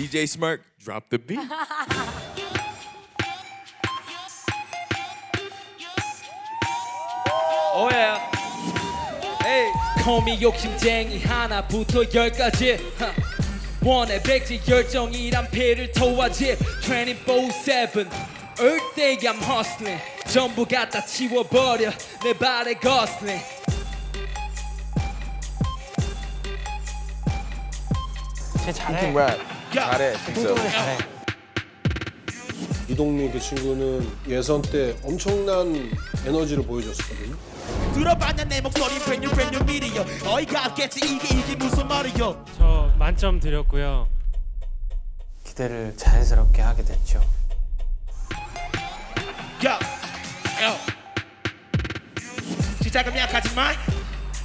DJ Smirk, drop the beat. 오야 에이 코미 욕심쟁이 하나부터 열까지 하. 원의 백지 열정이란 배를 토하지 24-7 All day I'm hustling 전부 갖다 치워버려 내 발에 거슬링 쟤 잘해. Rap. 잘해, 진짜. 잘해. 이동민 그 친구는 예선 때 엄청난 에너지를 보여줬었거든요. 들어봤냐 내 목소리 brand new brand new 미디어 어이가 없겠지 이게 이게 무슨 말이여 저 만점 드렸고요. 기대를 자연스럽게 하게 됐죠. 야, 야. 시작은 약하지만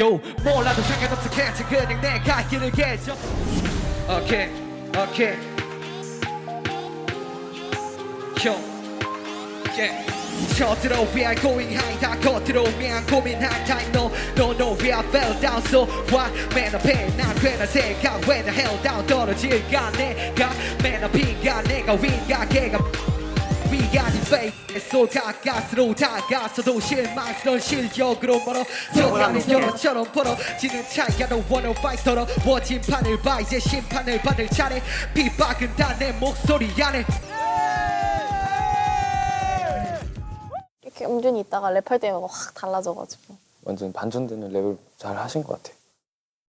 Yo 몰라도 상관없어 그냥 내가 길을 개죠 오케이 오케이 형 Yeah. 저들어 we are going high 다 겉들어오면 고민할 time no no no we are fell down so why 맨 앞에 난 괜한 생각 when the hell down 떨어질까 내가 맨 앞인가 내가 위인가 걔가 위가 네 fake. 쏠 가까스로 다가서도 실망스러운 실력으로 멀어. 저가는 여러처럼 벌어지는 no wanna fight 더러. 워진 판을 봐. 이제 심판을 받을 차례. 빗박은 다 내 목소리 안에. 이렇게 음준이 있다가 랩할 때마다 확 달라져가지고. 완전 반전되는 랩을 잘 하신 것 같아요.